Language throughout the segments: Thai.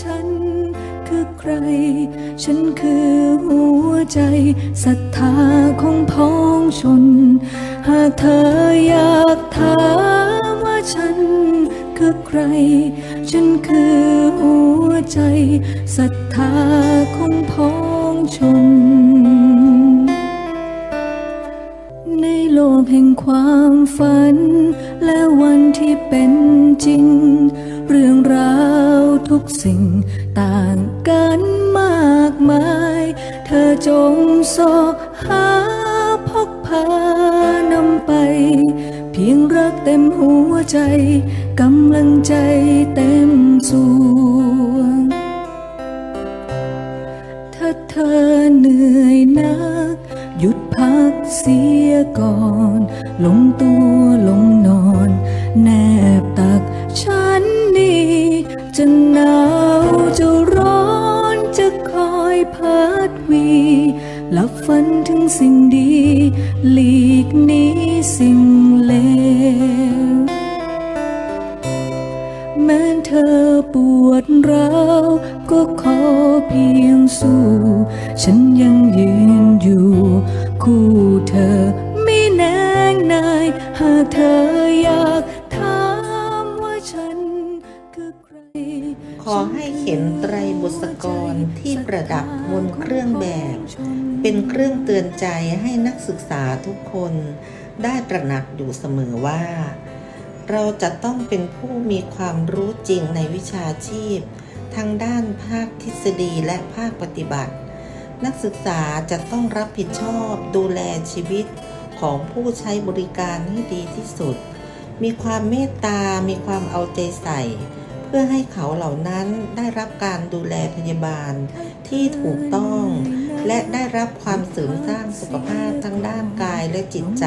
ฉันคือใคร ฉันคือหัวใจศรัทธาของพ้องชน หากเธออยากถามว่าฉันคือใคร ฉันคือหัวใจศรัทธาของพ้องชน ในโลกแห่งความฝัน และวันที่เป็นจริง เรื่องราว ทุกสิ่งต่างกันมากมาย เธอจงสอหาพกพานำไป เพียงรักเต็มหัวใจ กำลังใจเต็มส่วงถ้าเธอเหนื่อยนัก หยุดพักเสียก่อน ลงตัวลงนอน แนบตักฉัน พัดวีหลับฝันถึงสิ่งดี หลีกนี้สิ่งเลวแม้เธอปวดร้าวก็ขอเพียงสู้ ฉันยังยืนอยู่ คู่เธอ ขอให้เข็นไตรบุษกรที่ประดับบนเครื่องแบบ เป็นเครื่องเตือนใจให้นักศึกษาทุกคนได้ตระหนักอยู่เสมอว่า เราจะต้องเป็นผู้มีความรู้จริงในวิชาชีพ ทั้งด้านภาคทฤษฎีและภาคปฏิบัติ นักศึกษาจะต้องรับผิดชอบดูแลชีวิตของผู้ใช้บริการให้ดีที่สุด มีความเมตตา มีความเอาใจใส่ พื่อให้เขาเหล่านั้นได้รับการดูแลพยาบาลที่ถูกต้อง และได้รับความเสริมสร้างสุขภาพทั้งด้านกายและจิตใจ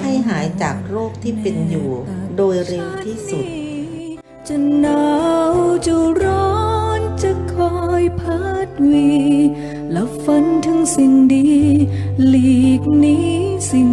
ให้หายจากโรคที่เป็นอยู่โดยเร็วที่สุด จะหนาวจะร้อนจะคอยพัดวีหลับฝันถึงสิ่งดี หลีกนี้สิ่ง